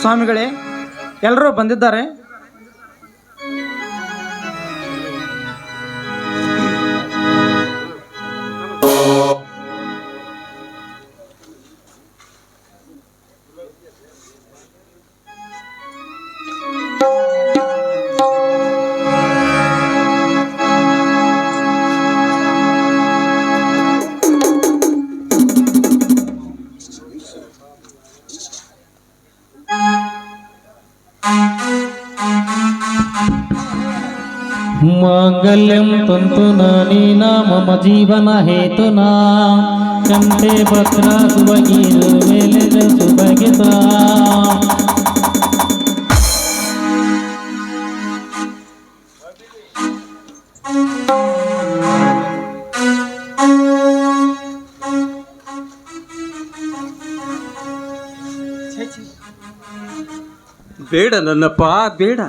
ಸ್ವಾಮಿಗಳೇ ಎಲ್ಲರೂ ಬಂದಿದ್ದಾರೆ. ಮ ಜೀವನ ಹೇತುನ ಕಂತೆ ಪತ್ರ ಸುಬಗೀರು ಮೇಲೆ ಸುಬಗಿತ ಬೇಡ ನನ್ನಪ್ಪ ಬೇಡ.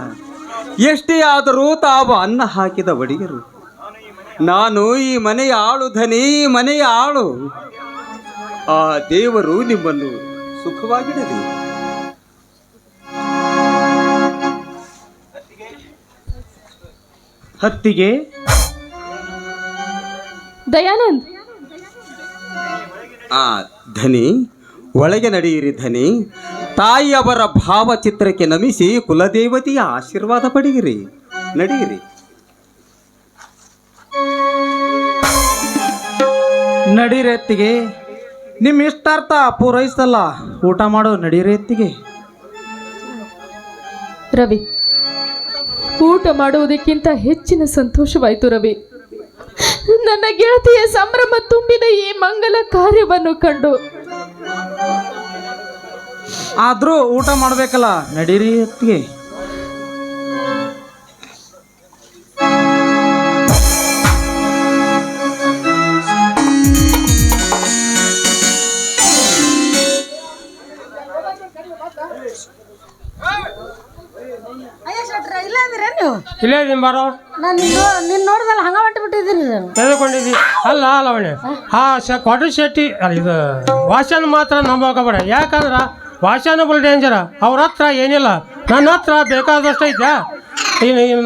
ಎಷ್ಟೇ ಆದರೂ ತಾವು ಅನ್ನ ಹಾಕಿದ ಒಡಿಗರು ನಾನು ಈ ಮನೆಯ ಆಳು ಧನಿ ಮನೆಯ ಆಳು. ಆ ದೇವರು ನಿಮ್ಮನ್ನು ಸುಖವಾಗಿಡಲಿ. ಹತ್ತಿಗೆ ದಯಾನಂದ್. ಆ ಧನಿ ಒಳಗೆ ನಡೆಯಿರಿ ಧನಿ. ತಾಯಿಯವರ ಭಾವಚಿತ್ರಕ್ಕೆ ನಮಿಸಿ ಕುಲದೇವತೆಯ ಆಶೀರ್ವಾದ ಪಡೆಯಿರಿ. ನಡೆಯಿರಿ. ನಡೀರಿ ಎತ್ತಿಗೆ ನಿಮ್ಮ ಇಷ್ಟಾರ್ಥ ಪೂರೈಸಲ್ಲ. ಊಟ ಮಾಡೋ ನಡೀರಿ ಎತ್ತಿಗೆ ರವಿ ಊಟ ಮಾಡುವುದಕ್ಕಿಂತ ಹೆಚ್ಚಿನ ಸಂತೋಷವಾಯಿತು ರವಿ. ನನ್ನ ಗೆಳತಿಯ ಸಂಭ್ರಮ ತುಂಬಿದ ಈ ಮಂಗಲ ಕಾರ್ಯವನ್ನು ಕಂಡು. ಆದರೂ ಊಟ ಮಾಡಬೇಕಲ್ಲ ನಡೀರಿ ಎತ್ತಿಗೆ ನೀವು ಇಲ್ಲೇ ಇದೀನಿ ಬಾರೋ. ನಾನು ನಿನ್ನ ನಿನ್ನ ನೋಡಿದಲ್ಲ ಹಂಗ ಹೊಂಟು ಬಿಟ್ಟಿದ್ದೀನಿ ನಾನು. ತೆಗೆದುಕೊಂಡಿದ್ದಿ. ಅಲ್ಲ ಲವಣೆ ಆ ಶ ಕ್ವಾಟರ್ ಶೆಟ್ಟಿ ಅಲ್ಲ ಇದು ವಾಸನ ಮಾತ್ರ ನಂಬೋಕಬೇಡ. ಯಾಕಂದ್ರೆ ವಾಸನ ಬಲ್ ಡೇಂಜರ ಅವ್ರ ಹತ್ರ ಏನಿಲ್ಲ. ನನ್ನ ಹತ್ರ ಬೇಕಾದಷ್ಟು ಐತೆ.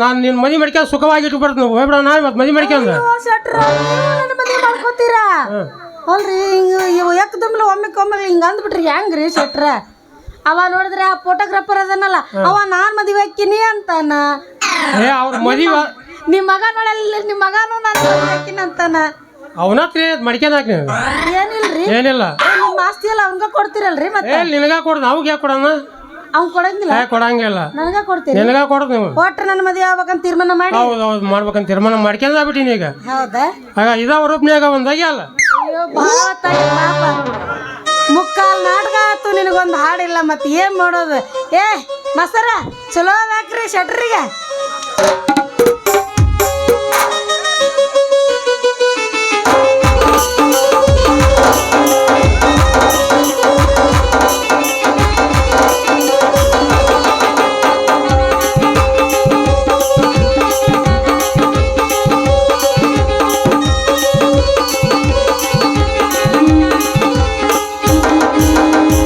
ನಾನು ನಿನ್ನ ಮನೆ ಮಡ್ಕೊಂಡು ಸುಖವಾಗಿ ಇಟ್ಬಿಡ್ತೀನಿ ಹೋಗ್ಬಿಡ ನಾನು ಇವತ್ತು ಮನೆ ಮಡ್ಕೊಂಡು ಓ ಶೆಟ್ರ ನೀವು ನನ್ನ ಮದುವೆ ಮಾಡ್ಕೋತೀರಾ? ಅಲ್ರಿ ಹಿಂಗ ಇವು ಯಾಕದಮ್ಲ ಒಮ್ಮೆ ಹಿಂಗೆ ಹಿಂಗ ಅಂದ್ಬಿಟ್ರಿ. ಹೆಂಗ್ರಿ ಶೆಟ್ರ? ಅವ ನೋಡಿದ್ರೆ ಆ ಫೋಟೋಗ್ರಾಫರ್ ಅದನ್ನಲ್ಲ. ಅವ ನಾನು ಮದುವೆ ಹಾಕಿನಿ ಅಂತಾನ. ಏ ಅವ್ರ ಮದುವೆ ನಿಮ್ಮ ಮಗ ನೋಡಲ್ಲ ನಿಮ್ಮ ಮಗನು ನಾನು ಹಾಕಿನಂತಾನ? ಅವನ ಹತ್ರ ಮಡ್ಕೊಂಡು ಹಾಕಿ ಏನಿಲ್ರಿ? ಏನಿಲ್ಲ. ನಿಮ್ಮ ಆಸ್ತಿ ಎಲ್ಲ ಅವ್ನ್ಗ ಕೊಡ್ತೀರಲ್ರಿ ಮತ್ತೆ? ಏ ನಿನಗ ಕೊಡ್ದು ಅವ್ಗೆ ಯಾಕೆ ಕೊಡೋಣ? ಅವ್ನ್ ಕೊಡಂಗಿಲ್ಲ? ಏ ಕೊಡಂಗಿಲ್ಲ. ನನಗ ಕೊಡ್ತೀನಿ ನಿನಗ ಕೊಡೋದು ನೀವು. ಒಟ್ರ ನನ್ನ ಮದುವೆ ಆಗ್ಬೇಕಂತ ತೀರ್ಮಾನ ಮಾಡಿ? ಹೌದು ಹೌದು ಮಾಡ್ಬೇಕಂತ ತೀರ್ಮಾನ ಮಾಡ್ಕೊಂಡ್ ಈಗ. ಹೌದಾ? ಆಗ ಇದಾವ ರೂಪನ್ಯಾಗ ಒಂದಾಗಿ ಅಲ್ಲ. ಅಯ್ಯೋ ಭಾಳ ತಾಯಿ ಪಾಪ ಮುಕ್ಕಾಲ್ ನಾಟಕ ಆತು ನಿನಗೊಂದು ಹಾಡಿಲ್ಲ ಮತ್ತೆ ಏನ್ ಮಾಡೋದು? ಏ ಮಸರ ಚಲೋ ಹಾಕ್ರಿ ಶಟ್ರಿಗೆ.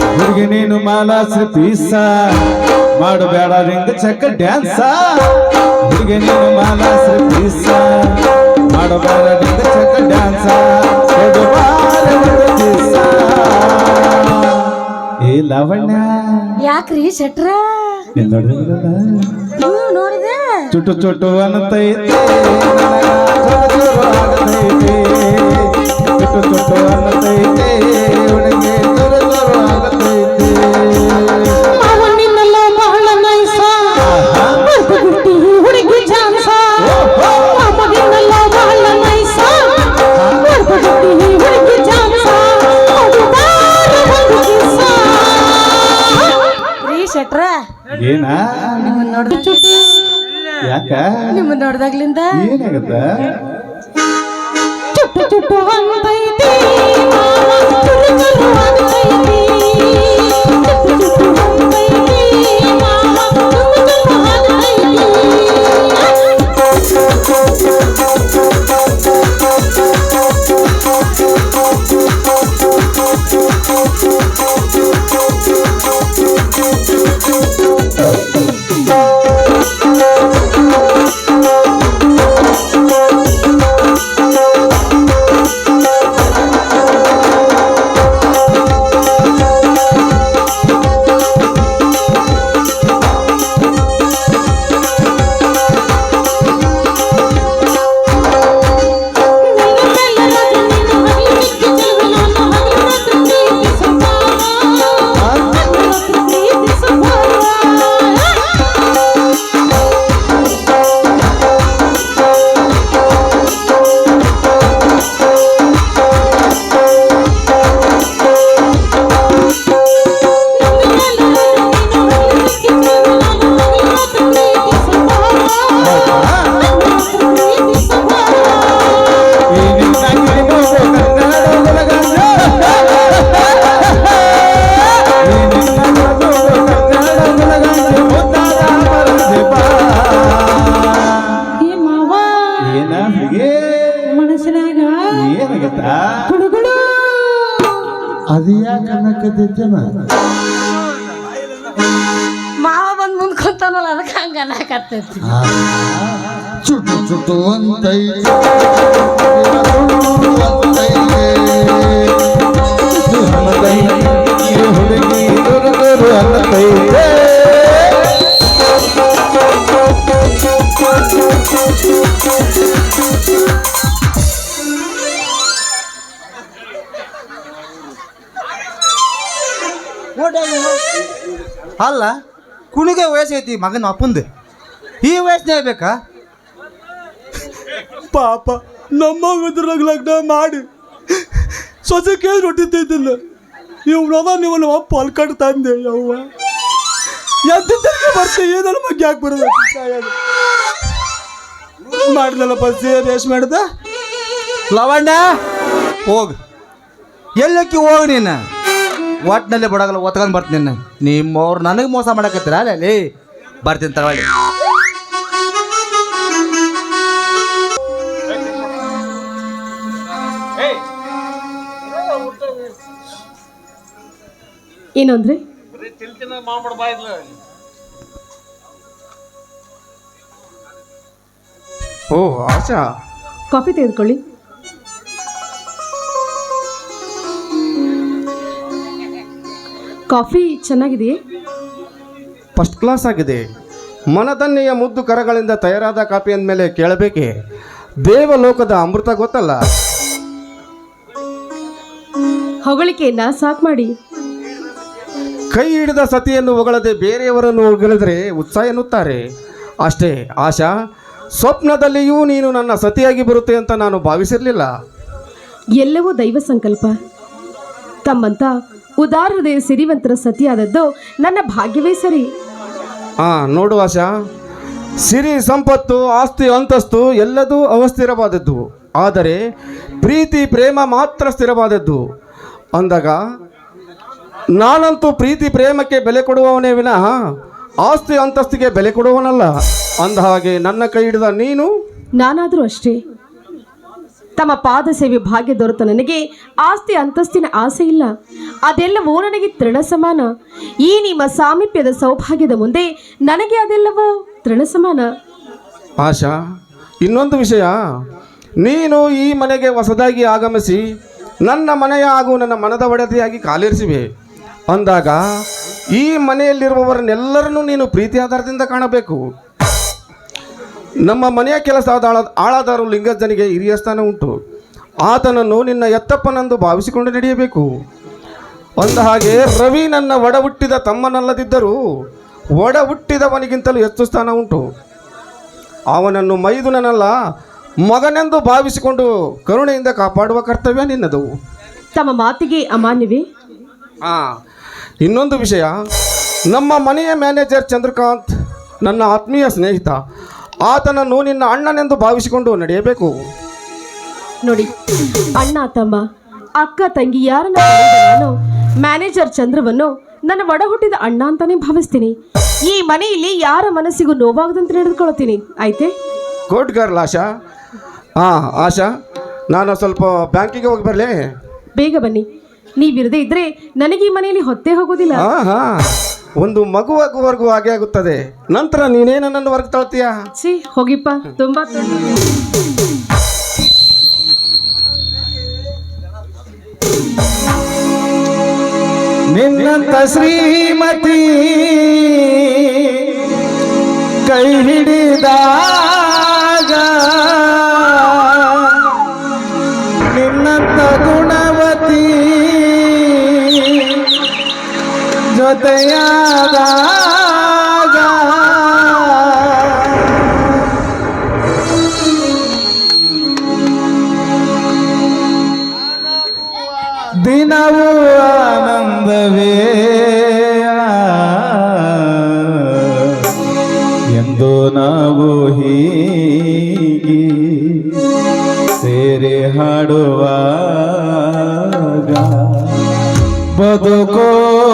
ಹುಡುಗಿ ನೀನು ಮಾಲಾಸ್ರಿ ಪೀಸ ಮಾಡಬೇಡ ರಿಂಗ್ ಚಕ್ಕ ಡ್ಯಾನ್ಸ. ಹುಡುಗಿ ನೀನು ಮಾಲಾಸ್ರಿ ಮಾಡು ಬೇಡ ರಿಂಗ್ ಚಕ್ಕ ಡ್ಯಾನ್ಸ. ಏ ಲಾವಣ್ಯ. ಯಾಕ್ರಿ ಶೆಟ್ರ? ನೋಡಿದೆ ಚುಟು ಚುಟು ಅನ್ನತೈತೆ ಚುಟ್ಟು ಜೋರು ಜೋರು ಚುಟು ಚುಟು ಅನ್ನತೈತೆ. ಏನ? ನಿಮ್ಮನ್ನ ನೋಡ್ದಾಗ ಯಾಕ? ನಿಮ್ಮನ್ನ ನೋಡ್ದಾಗ್ಲಿಂದ? ಏನಾಗತ್ತ? ಚುಟ್ಟು ಚುಟ್ಟು ಅಂತೈತಿ ಮಾವ ಚುರು ಚುರು ಅಂತೈತಿ ಚುಟು ಚುಟು ಹುಡುಗಿ ದುರು ದುರು ಅನ್ನತೈತೆ ಅಲ್ಲ ಕುಣಿಗೆ ವಯಸ್ಸೈತಿ ಮಗನ ಅಪ್ಪಂದು. ಈ ವಯಸ್ಸಿನ ಬೇಕಾ? ಪಾಪ ನಮ್ಮ ಇದ್ರಾಗ ಲಗ್ನ ಮಾಡಿ ಸೊಸೆ ಕೇಳಿ ರೊಟ್ಟಿ ತಿಂದಿಲ್ಲ ಇವ್ನದ ನೀವು ನಮ್ಮ ಅಪ್ಪ ಅಲ್ಕಟ್ ತಂದೆ ಯವ್ವ. ಎದ್ದಿದ್ದಕ್ಕೆ ಬರ್ತೆ ಏನಲ್ಲ ಬಗ್ಗೆ ಯಾಕೆ ಬರೋದು? ಮಾಡ್ಲಲ್ಲಪ್ಪ ಸೇರ್ ಎಷ್ಟು ಮಾಡ್ದ. ಲವಣ್ಣ ಹೋಗ. ಎಲ್ಲಕ್ಕೆ ಹೋಗ ನೀನು? ಒಟ್ಟಿನಲ್ಲಿ ಬಡಗಲ್ಲ ಒತ್ಕೊಂಡು ಬರ್ತೀನಿ ನಿಮ್ಮವ್ರು ನನಗೆ ಮೋಸ ಮಾಡಕತ್ತೀರ? ಅಲ್ಲಿ ಬರ್ತೀನಿ ತಗೊಳ್ಳಿ. ಏನು ಅಂದ್ರೆ ಓ ಆಶಾ. ಕಾಫಿ ತೆಗೆದುಕೊಳ್ಳಿ. ಕಾಫಿ ಚೆನ್ನಾಗಿದೆಯೇ? ಫಸ್ಟ್ ಕ್ಲಾಸ್ ಆಗಿದೆ. ಮನದನ್ನೆಯ ಮುದ್ದು ಕರಗಳಿಂದ ತಯಾರಾದ ಕಾಫಿ ಅಂದಮೇಲೆ ಕೇಳಬೇಕೆ? ದೇವಲೋಕದ ಅಮೃತ ಗೊತ್ತಲ್ಲ? ಹೊಗಳಿಕೆಯನ್ನ ಸಾಕು ಮಾಡಿ. ಕೈ ಹಿಡಿದ ಸತಿಯನ್ನು ಹೊಗಳದೆ ಬೇರೆಯವರನ್ನು ಹೊಗಳಿದರೆ ಉತ್ಸಾಹ ಎನ್ನುತ್ತಾರೆ. ಅಷ್ಟೇ ಆಶಾ ಸ್ವಪ್ನದಲ್ಲಿಯೂ ನೀನು ನನ್ನ ಸತಿಯಾಗಿ ಬರುತ್ತೆ ಅಂತ ನಾನು ಭಾವಿಸಿರಲಿಲ್ಲ. ಎಲ್ಲವೂ ದೈವ ಸಂಕಲ್ಪ. ತಮ್ಮಂತ ಉದಾರ ಹೃದಯ ಸಿರಿವಂತರ ಸತಿಯಾದದ್ದು ನನ್ನ ಭಾಗ್ಯವೇ ಸರಿ. ಹಾಂ ನೋಡು ಆಶಾ ಸಿರಿ ಸಂಪತ್ತು ಆಸ್ತಿ ಅಂತಸ್ತು ಎಲ್ಲದೂ ಅವಸ್ಥಿರವಾದದ್ದು. ಆದರೆ ಪ್ರೀತಿ ಪ್ರೇಮ ಮಾತ್ರ ಸ್ಥಿರವಾದದ್ದು. ಅಂದಾಗ ನಾನಂತೂ ಪ್ರೀತಿ ಪ್ರೇಮಕ್ಕೆ ಬೆಲೆ ಕೊಡುವವನೇ ವಿನಃ ಆಸ್ತಿ ಅಂತಸ್ತಿಗೆ ಬೆಲೆ ಕೊಡುವವನಲ್ಲ ಅಂದ ಹಾಗೆ ನನ್ನ ಕೈ ಹಿಡಿದ ನೀನು? ನಾನಾದರೂ ಅಷ್ಟೇ. ತಮ್ಮ ಪಾದ ಸೇವೆ ಭಾಗ್ಯ ದೊರೆತ ನನಗೆ ಆಸ್ತಿ ಅಂತಸ್ತಿನ ಆಸೆ ಇಲ್ಲ. ಅದೆಲ್ಲವೂ ನನಗೆ ತೃಣ ಸಮಾನ. ಈ ನಿಮ್ಮ ಸಾಮೀಪ್ಯದ ಸೌಭಾಗ್ಯದ ಮುಂದೆ ನನಗೆ ಅದೆಲ್ಲವೂ ತೃಣ ಸಮಾನ. ಆಶಾ ಇನ್ನೊಂದು ವಿಷಯ. ನೀನು ಈ ಮನೆಗೆ ಹೊಸದಾಗಿ ಆಗಮಿಸಿ ನನ್ನ ಮನೆಯ ಹಾಗೂ ನನ್ನ ಮನದ ಒಡತಿಯಾಗಿ ಕಾಲಿರಿಸಿವೆ. ಅಂದಾಗ ಈ ಮನೆಯಲ್ಲಿರುವವರನ್ನೆಲ್ಲರನ್ನೂ ನೀನು ಪ್ರೀತಿ ಆಧಾರದಿಂದ ಕಾಣಬೇಕು. ನಮ್ಮ ಮನೆಯ ಕೆಲಸ ಆಳ ಆಳಾದಾರು ಲಿಂಗಜ್ಜನಿಗೆ ಹಿರಿಯ ಸ್ಥಾನ ಉಂಟು. ಆತನನ್ನು ನಿನ್ನ ಎತ್ತಪ್ಪನೆಂದು ಭಾವಿಸಿಕೊಂಡು ನಡೆಯಬೇಕು. ಅಂದ ಹಾಗೆ ರವಿ ನನ್ನ ಒಡ ಹುಟ್ಟಿದ ತಮ್ಮನಲ್ಲದಿದ್ದರೂ ಒಡ ಹುಟ್ಟಿದವನಿಗಿಂತಲೂ ಹೆಚ್ಚು ಸ್ಥಾನ ಉಂಟು. ಅವನನ್ನು ಮೈದುನನಲ್ಲ ಮಗನೆಂದು ಭಾವಿಸಿಕೊಂಡು ಕರುಣೆಯಿಂದ ಕಾಪಾಡುವ ಕರ್ತವ್ಯ ನಿನ್ನದು. ತಮ್ಮ ಮಾತಿಗೆ ಅಮಾನ್ಯವೇ? ಹಾಂ ಇನ್ನೊಂದು ವಿಷಯ ನಮ್ಮ ಮನೆಯ ಮ್ಯಾನೇಜರ್ ಚಂದ್ರಕಾಂತ್ ನನ್ನ ಆತ್ಮೀಯ ಸ್ನೇಹಿತ ಆತನನ್ನು ನಿನ್ನ ಅಣ್ಣನೆಂದು ಭಾವಿಸಿಕೊಂಡು ನಡೆಯಬೇಕು. ನೋಡಿ ಅಣ್ಣ ತಮ್ಮ ಅಕ್ಕ ತಂಗಿ ಯಾರನ್ನ ನಾನು ಮ್ಯಾನೇಜರ್ ಚಂದ್ರವನ್ನು ನನ್ನ ಒಡ ಹುಟ್ಟಿದ ಅಣ್ಣ ಅಂತಾನೆ ಭಾವಿಸ್ತೀನಿ. ಈ ಮನೆಯಲ್ಲಿ ಯಾರ ಮನಸ್ಸಿಗೂ ನೋವಾಗದಂತೆ ನಡೆದುಕೊಳ್ತೀನಿ ಆಯ್ತೆ? Good girl Asha. ಹಾಂ ಆಶಾ ನಾನು ಸ್ವಲ್ಪ ಬ್ಯಾಂಕಿಗೆ ಹೋಗಿ ಬರಲೇ? ಬೇಗ ಬನ್ನಿ. ನೀವಿರದೇ ಇದ್ರೆ ನನಗೆ ಈ ಮನೆಯಲ್ಲಿ ಹೊತ್ತೆ ಹೋಗೋದಿಲ್ಲ. ಹಾಂ ಒಂದು ಮಗುವಾಗುವವರೆಗೂ ಹಾಗೆ ಆಗುತ್ತದೆ. ನಂತರ ನೀನೇ ನನ್ನನ್ನು ಹೊರಗೆ ತಳ್ತೀಯಾ? ಛೀ ಹೋಗಿಪ್ಪ ತುಂಬಾ. ನಿನ್ನಂತ ಶ್ರೀಮತಿ ಕೈ ಹಿಡಿದಾಗ কো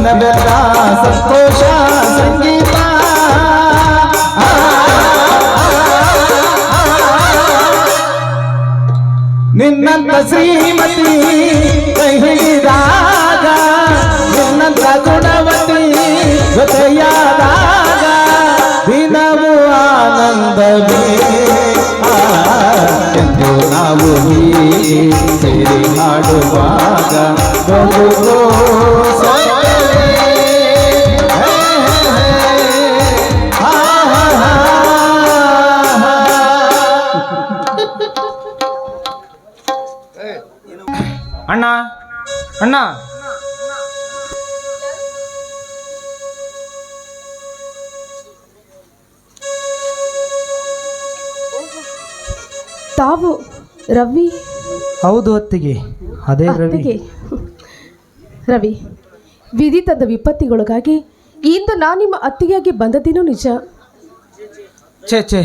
ದಿನವೆಲ್ಲ ಸಂತೋಷ, ಸಂಗೀತ. ನಿನ್ನಂತ ಶ್ರೀಮತಿ ಕೈ ಹಿಡಿದಾಗ, ನಿನ್ನಂತ ಗುಣವತಿ ಜೊತೆಯಾದಾಗ, ದಿನವೂ ಆನಂದವೇ. ಎಂದು ನಾವು ಸೇರಿ ಹಾಡುವಾಗ ಬದುಕೋ ಅಣ್ಣ. ತಾವು ರವಿ. ಹೌದು ಅತ್ತಿಗೆ ಅದೇ ರವಿ. ಅತ್ತಿಗೆ. ರವಿ ವಿಧಿ ತಂದ ವಿಪತ್ತಿಗೊಳಗಾಗಿ ಇಂದು ನಾನು ನಿಮ್ಮ ಅತ್ತಿಗೆಯಾಗಿ ಬಂದದ್ದೇನೋ ನಿಜ? ಛೇ ಛೇ.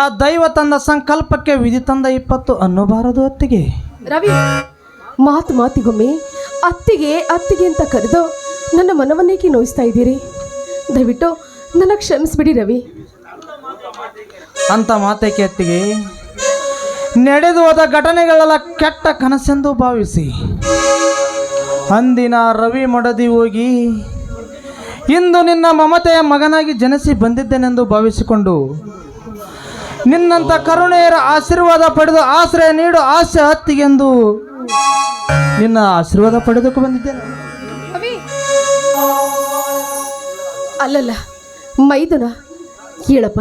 ಆ ದೈವ ತಂದ ಸಂಕಲ್ಪಕ್ಕೆ ವಿಧಿ ತಂದ ಇಪ್ಪತ್ತು ಅನ್ನಬಾರದು ಅತ್ತಿಗೆ. ರವಿ ಮಾತು ಮಾತಿಗೊಮ್ಮೆ ಅತ್ತಿಗೆ ಅತ್ತಿಗೆ ಅಂತ ಕರೆದು ನನ್ನ ಮನವನ್ನೇಕೆ ನೋಯಿಸ್ತಾ ಇದ್ದೀರಿ? ದಯವಿಟ್ಟು ನನ್ನ ಕ್ಷಮಿಸ್ಬಿಡಿ ರವಿ. ಅಂತ ಮಾತೇಕೆ ಅತ್ತಿಗೆ ನಡೆದು ಹೋದ ಘಟನೆಗಳೆಲ್ಲ ಕೆಟ್ಟ ಕನಸೆಂದು ಭಾವಿಸಿ. ಅಂದಿನ ರವಿ ಮಡದಿ ಹೋಗಿ ಇಂದು ನಿನ್ನ ಮಮತೆಯ ಮಗನಾಗಿ ಜನಿಸಿ ಬಂದಿದ್ದೇನೆಂದು ಭಾವಿಸಿಕೊಂಡು ನಿನ್ನಂಥ ಕರುಣೆಯರ ಆಶೀರ್ವಾದ ಪಡೆದು ಆಶ್ರಯ ನೀಡು ಆಸೆ ಹತ್ತಿಗೆಂದು ನಿನ್ನ ಆಶೀರ್ವಾದ ಪಡೆದಕ್ಕೆ ಬಂದಿದ್ದೇನೆ. ಅಲ್ಲಲ್ಲ ಮೈದನ ಕೇಳಪ್ಪ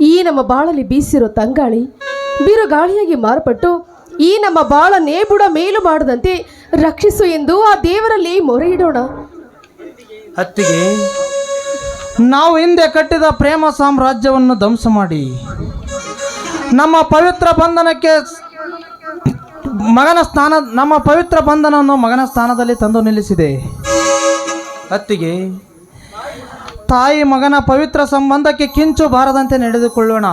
ಈ ನಮ್ಮ ಬಾಳಲ್ಲಿ ಬೀಸಿರೋ ತಂಗಾಳಿ ಬಿರುಗಾಳಿಯಾಗಿ ಮಾರ್ಪಟ್ಟು ಈ ನಮ್ಮ ಬಾಳ ನೇಬುಡ ಮೇಲು ಮಾಡದಂತೆ ರಕ್ಷಿಸು ಎಂದು ಆ ದೇವರಲ್ಲಿ ಮೊರೆ ಇಡೋಣ ಅತ್ತಿಗೆ ನಾವು ಹಿಂದೆ ಕಟ್ಟಿದ ಪ್ರೇಮ ಸಾಮ್ರಾಜ್ಯವನ್ನು ಧ್ವಂಸ ಮಾಡಿ ನಮ್ಮ ಪವಿತ್ರ ಬಂಧನಕ್ಕೆ ಮಗನ ಸ್ಥಾನ ನಮ್ಮ ಪವಿತ್ರ ಬಂಧನವನ್ನು ಮಗನ ಸ್ಥಾನದಲ್ಲಿ ತಂದು ನಿಲ್ಲಿಸಿದೆ. ಅತ್ತಿಗೆ ತಾಯಿ ಮಗನ ಪವಿತ್ರ ಸಂಬಂಧಕ್ಕೆ ಕಿಂಚು ಬಾರದಂತೆ ನಡೆದುಕೊಳ್ಳೋಣ.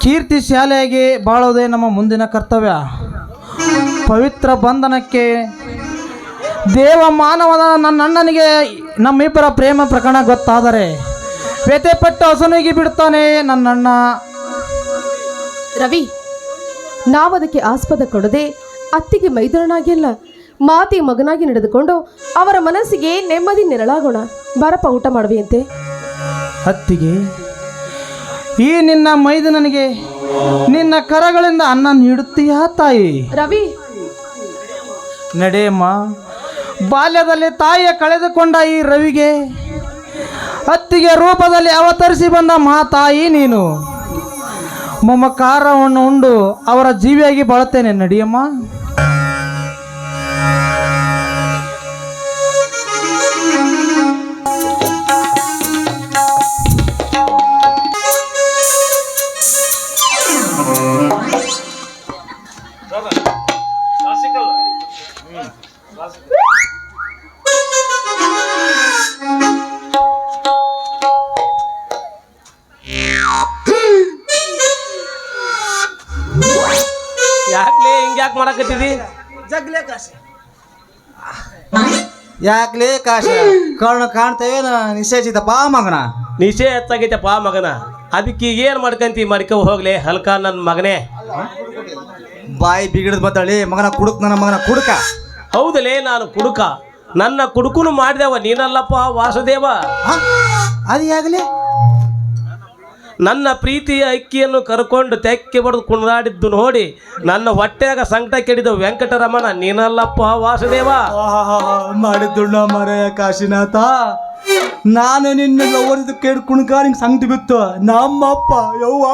ಕೀರ್ತಿ ಶಾಲೆಯಾಗಿ ಬಾಳೋದೇ ನಮ್ಮ ಮುಂದಿನ ಕರ್ತವ್ಯ. ಪವಿತ್ರ ಬಂಧನಕ್ಕೆ ದೇವ ಮಾನವನ ನನ್ನ ಅಣ್ಣನಿಗೆ ನಮ್ಮಿಬ್ಬರ ಪ್ರೇಮ ಪ್ರಕರಣ ಗೊತ್ತಾದರೆ ವ್ಯಥೆಪಟ್ಟು ಹಸುನಿಗೆ ಬಿಡ್ತಾನೆ ನನ್ನಣ್ಣ. ರವಿ ನಾವದಕ್ಕೆ ಆಸ್ಪದ ಕೊಡದೆ ಅತ್ತಿಗೆ ಮೈದಾನಾಗಿಲ್ಲ ಮಾತಿ ಮಗನಾಗಿ ನಡೆದುಕೊಂಡು ಅವರ ಮನಸ್ಸಿಗೆ ನೆಮ್ಮದಿ ನೆರಳಾಗೋಣ. ಬರಪ್ಪ ಊಟ ಮಾಡುವೆಯಂತೆ. ಅತ್ತಿಗೆ ಈ ನಿನ್ನ ಮೈದನನಿಗೆ ನಿನ್ನ ಕರಗಳಿಂದ ಅನ್ನ ನೀಡುತ್ತೀಯಾ ತಾಯಿ? ರವಿ. ನಡೆಯಮ್ಮ ಬಾಲ್ಯದಲ್ಲಿ ತಾಯಿಯ ಕಳೆದುಕೊಂಡ ಈ ರವಿಗೆ ಅತ್ತಿಗೆ ರೂಪದಲ್ಲಿ ಅವತರಿಸಿ ಬಂದ ಮಾ ತಾಯಿ ನೀನು. ಮಮಕಾರವನ್ನು ಉಂಡು ಅವರ ಜೀವಿಯಾಗಿ ಬಾಳುತ್ತೇನೆ ನಡಿಯಮ್ಮ. ಯಾಕ್ಲೇ ಕಾಶ? ಕರ್ಣ ಕಾಣ್ತೇವೇನ ಪಾ ಮಗನ. ನಿಶೆ ಪಾ ಮಗನ. ಅದಕ್ಕೆ ಈಗ ಏನು ಮಾಡ್ಕಂತಿ ಮಾಡ್ಕೊ ಹೋಗ್ಲಿ ಹಲ್ಕ ನನ್ನ ಮಗನೇ. ಬಾಯಿ ಬಿಗಿಡದ್ ಬತ್ತಳಿ ಮಗನ ಕುಡುಕ್ ನನ್ನ ಮಗನ ಕುಡುಕ. ಹೌದಲೇ ನಾನು ಕುಡುಕ. ನನ್ನ ಕುಡುಕುನು ಮಾಡಿದವ ನೀನಲ್ಲಪ್ಪ ವಾಸುದೇವ. ಅದು ಯಾಗಲೇ ನನ್ನ ಪ್ರೀತಿಯ ಅಕ್ಕಿಯನ್ನು ಕರ್ಕೊಂಡು ತೆಕ್ಕೆ ಬಡಿದು ಕುಣಿದಾಡಿದ್ದು ನೋಡಿ ನನ್ನ ಹೊಟ್ಟೆಯಾಗ ಸಂಕಟ ಕೆಡಿದ ವೆಂಕಟರಮಣ ನೀನಲ್ಲಪ್ಪ ವಾಸುದೇವ? ಮಾಡಿದ್ದುಣ್ಣ ಮರೆಯ ಕಾಶಿನಾಥ. ನಾನು ನಿನ್ನ ಲವರಿದ ಕೇಳಿ ಕುಣ್ಕ ನಿಂಗೆ ಸಂಗತಿ ಬಿತ್ತು. ನಮ್ಮಪ್ಪ ಯವ್ವ.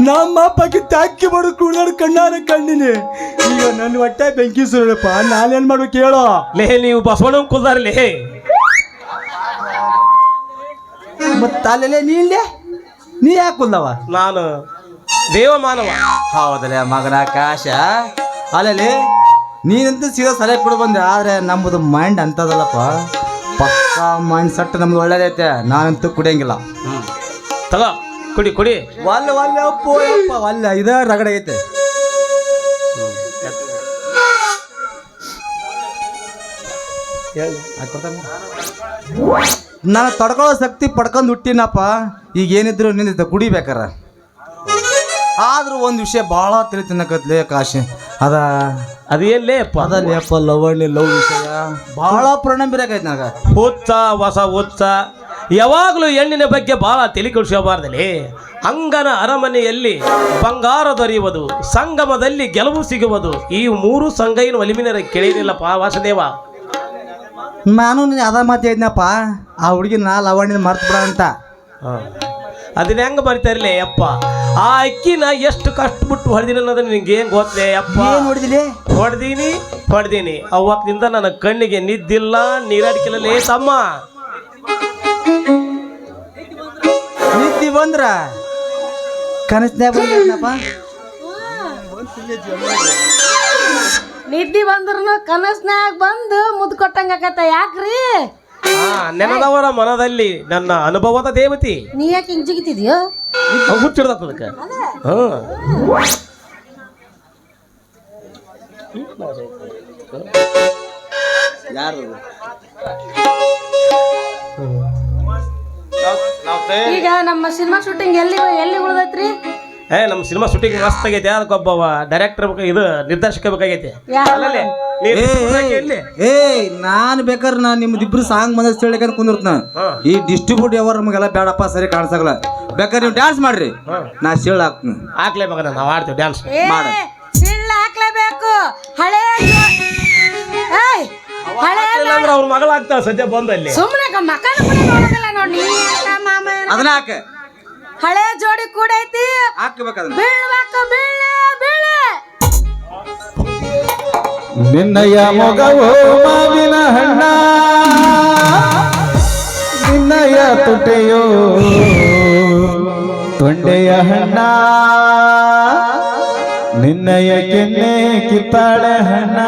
ನಮ್ಮಪ್ಪಕ್ಕೆ ತಾಕಿ ಬಡ ಕುಣಿದಾಡು ಕಣ್ಣಾರ ಕಣ್ಣಿನಿ. ಈಗ ನನ್ನ ಹೊಟ್ಟೆ ಬೆಂಕಿ ಸುರಳಪ್ಪ ನಾನೇನ್ ಮಾಡ್ಬೇಕು ಹೇಳೋ. ಲೇ ನೀವು ಬಸವಣ್ಣ ಕುಲ್ದಾರಲೇ ಮತ್ತ ಅಲ್ಲೇ ನೀ ಇಲ್ಲೇ ನೀ ಯಾಕೆ ಕುಂದವ? ನಾನು ದೇವಮಾನವ ಹೌದಲ್ಲ ಮಗನ ಕಾಶ ಅಲ್ಲಲ್ಲಿ ನೀನಂತೂ ಸೀದಾ ಸಲಹೆ ಕೊಡು ಬಂದೆ ಆದ್ರೆ ನಮ್ಮದು ಮೈಂಡ್ ಅಂತದಲ್ಲಪ್ಪ. ಪಕ್ಕ ಮೈಂಡ್ ಸೆಟ್ ನಮ್ದು ಒಳ್ಳೇದೈತೆ ನಾನಂತೂ ಕುಡಿಯಂಗಿಲ್ಲ. ತಗೋ ಕುಡಿ ಕುಡಿ. ವಲ್ಲ ಒಲ್ಲ ಅಪ್ಪೋ ಅಪ್ಪ ಒಲ್ಲ ಇದ ರಗಡ ಐತೆ. ನಾನು ತಡ್ಕೊಳ್ಳೋ ಶಕ್ತಿ ಪಡ್ಕೊಂಡು ಹುಟ್ಟಿನಪ್ಪ. ಈಗ ಏನಿದ್ರು ನಿಂದ ಕುಡಿಬೇಕಾರ ಆದ್ರೂ ಒಂದು ವಿಷಯ ಭಾಳ ತಿಳಿ ತಿನ್ನಕತ್ಲೆ ಕಾಶಿ. ಅದ ಅದು ಅದಲ್ಲಿ ಅಪ್ಪ? ಲವಣಿ ಲವ್ ವಿಷಯ. ಭಾಳ ಪರಿಣಾಮ ಬಿರಾಕೈತೆ ನನಗೆ ಹುತ್ತ ಹೊಸ ಹುತ್ತ ಯಾವಾಗಲೂ ಹೆಣ್ಣಿನ ಬಗ್ಗೆ ಬಹಳ ತಿಳಿಕೊಳಿಸಬಾರ್ದಲ್ಲಿ ಅಂಗನ ಅರಮನೆಯಲ್ಲಿ ಬಂಗಾರ ದೊರೆಯುವುದು ಸಂಗಮದಲ್ಲಿ ಗೆಲುವು ಸಿಗುವುದು. ಈ ಮೂರು ಸಂಗೈನ ಒಲಿಮಿನರ ಕೇಳಿದಿಲ್ಲಪ್ಪ ವಾಸುದೇವ. ನಾನು ನೀನು ಅದ ಮಾತು ಹೇಳಿದ್ನಪ್ಪ ಆ ಹುಡುಗಿ ನಾ ಲವಣಿನ ಮರ್ತು ಬಿಡ ಅಂತ. ಅದನ್ನ ಹೆಂಗ ಮರಿತಾರಲೇ ಅಪ್ಪ ಆ ಅಕ್ಕಿನ ಎಷ್ಟು ಕಷ್ಟಪಟ್ಟು ಹೊಡೆದಿನ ಅನ್ನೋದು ನಿಂಗೆ ಏನ್ ಗೊತ್ತೇ ಅಪ್ಪ ಏನು ನೋಡಿದಿಲಿ ಹೊಡೆದೀನಿ ಹೊಡೆದೀನಿ. ಅವತ್ತಿನಿಂದ ನನ್ನ ಕಣ್ಣಿಗೆ ನಿದ್ದಿಲ್ಲ ನೀರಾಡಿಕೆಲೇ ತಮ್ಮ. ನಿದ್ದಿ ಬಂದ್ರ ಕನಸ್ನ್ಯಾಗ ಬಂದಪ್ಪ ನಿದ್ದಿ ಬಂದ್ರು ಕನಸ್ನ್ಯಾಗ ಬಂದು ಮುದ್ದು ಕೊಟ್ಟಂಗ ಆಗತ್ತ ಯಾಕ್ರಿ? ಹಾ ನೆನದವರ ಮನದಲ್ಲಿ ನನ್ನ ಅನುಭವದ ದೇವತಿ. ನೀ ಯಾಕೆ ಹಿಂಗ್ ಜಿಗಿತಿದ್ಯೋ? ಹುಚ್ಚಿಡ್ದತ್ತ ಅದಕ್ಕೆ. ಯಾರು? ಈಗ ನಮ್ಮ ಸಿನಿಮಾ ಶೂಟಿಂಗ್ ಎಲ್ಲಿ ಎಲ್ಲಿ ಉಳ್ದೈತ್ರಿ? ಏ ನಮ್ಮ ಸಿನಿಮಾ ಶೂಟಿಂಗ್ ಮಸ್ತ್ ಆಗೈತೆ. ಅದಕ್ಕೊಬ್ಬ ಡೈರೆಕ್ಟರ್ ಬೇಕು? ಇದು ನಿರ್ದೇಶಕ ಬೇಕಾಗೈತೆ. ಏ ಅಲ್ಲಲ್ಲೇ ನೀನು? ಏಯ್ ನಾನು ಬೇಕಾದ್ರೆ ನಾನು ನಿಮ್ದಿಬ್ರು ಸಾಂಗ್ ಬಂದ ಹೇಳಕ್ಕೆ ಕುಂದಿರ್ತ ಈ ಡಿಸ್ಟ್ರಿಬ್ಯೂಟ್ ಯಾವ ನಮಗೆಲ್ಲ ಬೇಡಪ್ಪ ಸರಿ ಕಾಣಿಸಲ್ಲ ಬೇಕಾದ್ರೆ ನೀವು ಡ್ಯಾನ್ಸ್ ಮಾಡ್ರಿ. ನಾ ಶೇಳ್ ಹಾಕ್ತೀನಿ. ಹಾಕ್ಲೇ ಮಗನ ನಾವು ಆಡ್ತೀವಿ ಡ್ಯಾನ್ಸ್ ಏ ಮಾಡು. ಸಿಳ್ಳ ಹಾಕ್ಲೇಬೇಕು. ಹಳೆ ಏಯ್ ಹಳೆ ಅಂದ್ರೆ ಅವ್ರ ಮಗಳಾಗ್ತಾವ ಸದ್ಯ ಬಂದಲ್ಲಿ. ಸುಮ್ಮನೆ ಮಕ್ಕಳ ಕೂಡ ನೋಡೋದಿಲ್ಲ ನೋಡಿ ಮಾಮ? ಅದನ್ನ ಹಾಕ. ಹಳೆ ಜೋಡಿ ಕೂಡ ಐತಿ ಬೀಳ್ಬೇಕು ಬೀಳೆ ಬೀಳೆ ನಿನ್ನಯ ಮೊಗವು ಮಾವಿನ ಹಣ್ಣ. ನಿನ್ನಯ ತುಟಿಯೋ ತೊಂಡೆಯ ಹಣ್ಣ. ನಿನ್ನಯ ಕೆನ್ನೆ ಕಿತ್ತಾಳೆ ಹಣ್ಣ.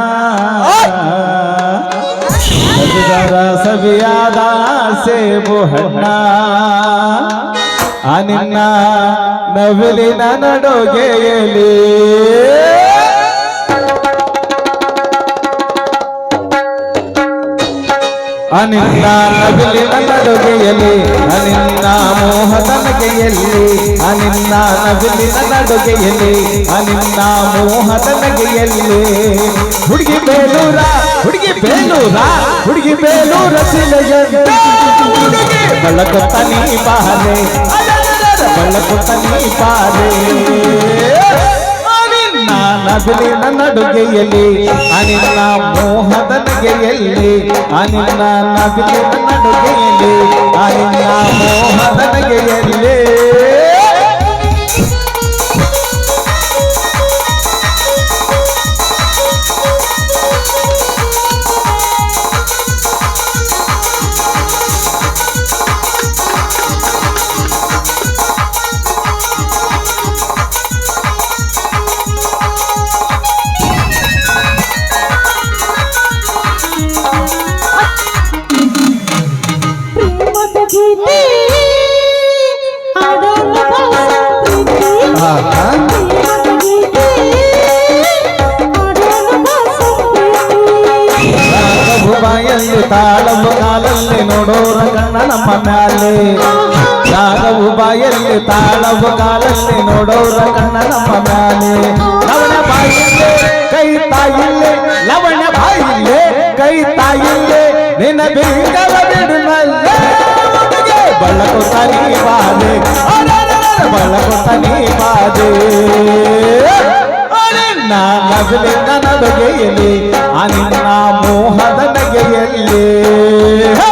ಸವಿಯಾದ ಸೇಬು ಹಣ್ಣ. ಆ ನಿನ್ನ ನವಿಲಿನ ನಡುಗೆಯಲಿ ಅನಿನ್ನ ನವಿಲಿನ ನಡುಗೆಯಲ್ಲಿ ಅನಿನ್ನ ಮೋಹದ ನಗೆಯಲ್ಲಿ ಅನಿನ್ನ ನವಿಲಿನ ನಡುಗೆಯಲ್ಲಿ ಅನಿನ್ನ ಮೋಹದ ನಗೆಯಲ್ಲಿ ಹುಡುಗಿ ಬೇಲೂರ ಹುಡುಗಿ ಬೇಲೂರ ಹುಡುಗಿ ಬೇಲೂರ ಸಿಲೆಯ ಹುಡುಗಿ ಬೆಳಕೊತ್ತ ನೀ ಬಾರೆ ಬೆಳಕೊತ್ತ ನೀ ಬಾರೆ ಅನಿನ್ನ ನವಿಲಿನ ನಡುಗೆಯಲ್ಲಿ ಅನಿನ್ನ ಮೋಹದ ನಗೆಯಲ್ಲಿ ಅನಿನ್ನ ನನ್ನ ನಡುಗೆಯಲ್ಲಿ ಅನಿನ್ನ ಮೋಹದ ನಗೆಯಲ್ಲಿ. ತಾಳವು ಕಾಲಲ್ಲಿ ನೋಡೋರ ಕಣ್ಣ ನಮ್ಮ ಮ್ಯಾಲೆ. ರಾಗವು ಬಾಯಲ್ಲಿ ತಾಳವು ಕಾಲಲ್ಲಿ ನೋಡೋರ ಕಣ್ಣ ನಮ್ಮ ಮ್ಯಾಲೆ. ಲವಣ ಬಾಯಿಲ್ಲೇ ಕೈ ತಾಯಿಲ್ಲೇ ಲವಣ ಬಾಯಿಲ್ಲೇ ಕೈ ತಾಯಿಲ್ಲೇ ನಿನ್ನ ಬಿಂಗಲ ಬಿಡುಮಲ್ಲೇ ಬಳಕು ತನಿ ಬಾದೆ ಬಳಕು ತನಿ ಬಾದೆ. ಅನಿನ್ನ ನಗಲಿನ ಅನಿನ್ನ ಮೋಹದ ನಗೆಯಲ್ಲಿ